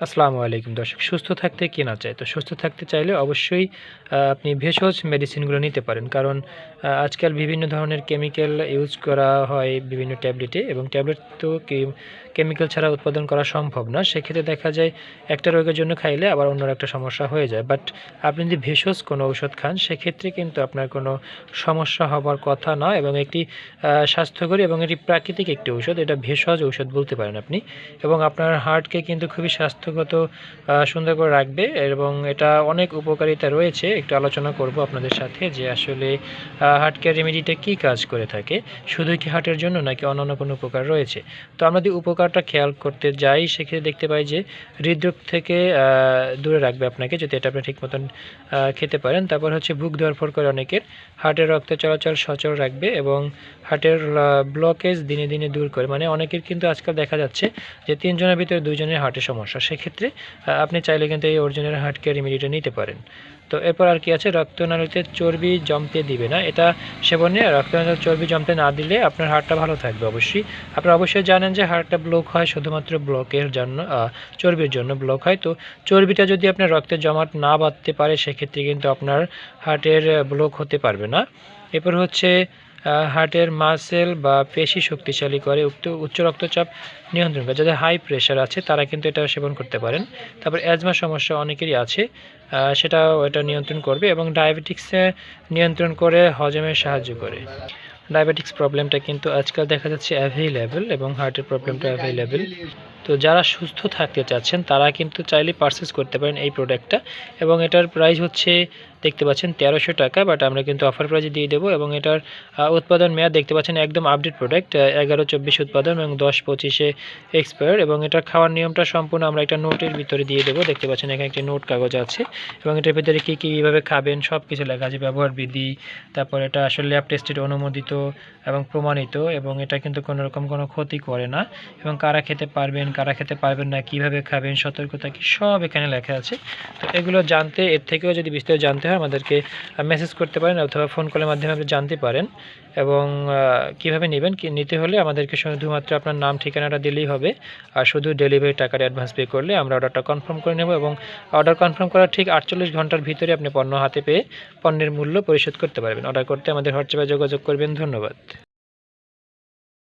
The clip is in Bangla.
আসসালামু আলাইকুম। দর্শক, সুস্থ থাকতে কে না চায় তো সুস্থ থাকতে চাইলে অবশ্যই আপনি ভেষজ মেডিসিনগুলো নিতে পারেন। কারণ আজকাল বিভিন্ন ধরনের কেমিক্যাল ইউজ করা হয় বিভিন্ন ট্যাবলেটে এবং ট্যাবলেট তো কেমিক্যাল ছাড়া উৎপাদন করা সম্ভব না, সেক্ষেত্রে দেখা যায় একটা রোগের জন্য খাইলে আবার অন্য একটা সমস্যা হয়ে যায়। বাট আপনি যদি ভেষজ কোনো ঔষধ খান, সেক্ষেত্রে কিন্তু আপনার কোনো সমস্যা হবার কথা না এবং একটি স্বাস্থ্যকরী এবং এটি প্রাকৃতিক একটি ঔষধ, এটা ভেষজ ঔষধ বলতে পারেন আপনি, এবং আপনার হার্টকে কিন্তু খুবই স্বাস্থ্যগত সুন্দর করে রাখবে এবং এটা অনেক উপকারিতা রয়েছে। একটু আলোচনা করব আপনাদের সাথে যে আসলে হার্ট কেয়ার রেমেডিটা কী কাজ করে থাকে, শুধু কি হার্টের জন্য নাকি অন্যান্য কোনো উপকার রয়েছে? তো আমরা যদি উপকারটা খেয়াল করতে যাই, সেক্ষেত্রে দেখতে পাই যে হৃদরোগ থেকে দূরে রাখবে আপনাকে যদি এটা আপনি ঠিক মতন খেতে পারেন। তারপর হচ্ছে বুক ধরফর করে অনেকের। হার্টের রক্ত চলাচল সচল রাখবে এবং হার্টের ব্লকেজ দিনে দিনে দূর করে। মানে অনেকের কিন্তু আজকাল দেখা যাচ্ছে যে তিনজনের ভিতরে দুইজনের হার্টের সমস্যা। সেক্ষেত্রে আপনি চাইলে কিন্তু এই অরিজিনাল হার্ট কেয়ার রেমেডিটা নিতে পারেন। তো এরপর আর কি আছে, রক্তনালীতে চর্বি জমতে দিবে না। এটা সেবনে রক্তনালীতে চর্বি জমতে না দিলে আপনার হাড়টা ভালো থাকবে অবশ্যই। আপনারা অবশ্যই জানেন যে হাড়টা ব্লক হয় শুধুমাত্র ব্লকের জন্য চর্বির জন্য ব্লক হয়। তো চর্বিটা যদি আপনার রক্তে জমাট না বাঁধতে পারে, সেক্ষেত্রে কিন্তু আপনার হার্টের ব্লক হতে পারবে না। এরপর হচ্ছে হার্টের মাসেল বা পেশি শক্তিশালী করে, উক্ত উচ্চ রক্তচাপ নিয়ন্ত্রণ করে। যাদের হাই প্রেশার আছে, তারা কিন্তু এটা সেবন করতে পারেন। তারপর অ্যাজমা সমস্যা অনেকেরই আছে। সেটাও এটা নিয়ন্ত্রণ করবে এবং ডায়াবেটিক্সে নিয়ন্ত্রণ করে হজমে সাহায্য করে। ডায়াবেটিক্স প্রবলেমটা কিন্তু আজকাল দেখা যাচ্ছে অ্যাভেলেবেল এবং হার্টের প্রবলেমটা অ্যাভেলেবেল তো যারা সুস্থ থাকতে চাচ্ছেন, তারা কিন্তু চাইলে পারচেস করতে পারেন এই প্রোডাক্টটা এবং এটার প্রাইস হচ্ছে, দেখতে পাচ্ছেন তেরোশো টাকা বাট আমরা কিন্তু অফার প্রাইজে দিয়ে দেবো। এবং এটার উৎপাদন মেয়াদ দেখতে পাচ্ছেন একদম আপডেট প্রোডাক্ট এগারো চব্বিশ উৎপাদন এবং দশ পঁচিশে এক্সপায়ার এবং এটার খাওয়ার নিয়মটা সম্পূর্ণ আমরা একটা নোটের ভিতরে দিয়ে দেবো। দেখতে পাচ্ছেন এখানে একটি নোট কাগজ আছে। এবং এটার ভিতরে কী কীভাবে খাবেন সব কিছু লেখা আছে। ব্যবহার বিধি, তারপর এটা আসলে ল্যাব টেস্টেড অনুমোদিত এবং প্রমাণিত। এবং এটা কিন্তু কোনো রকম কোনো ক্ষতি করে না। এবং কারা খেতে পারবেন কারা খেতে পারবেন না, কীভাবে খাবেন, সতর্কতা কি, সব এখানে লেখা আছে। তো এগুলো জানতে, এর থেকেও যদি বিস্তারিত জানতে হয়, আমাদেরকে মেসেজ করতে পারেন অথবা ফোন কলের মাধ্যমে আপনি জানতে পারেন। এবং কীভাবে নেবেন, কি, নিতে হলে আমাদেরকে শুধুমাত্র আপনার নাম, ঠিকানাটা দিলেই হবে। আর শুধু ডেলিভারি টাকার অ্যাডভান্স পে করলে আমরা অর্ডারটা কনফার্ম করে নেব এবং অর্ডার কনফার্ম করার ঠিক আটচল্লিশ ঘণ্টার ভিতরে আপনি পণ্য হাতে পেয়ে পণ্যের মূল্য পরিশোধ করতে পারবেন। অর্ডার করতে আমাদের হোয়াটসঅ্যাপে যোগাযোগ করবেন। ধন্যবাদ।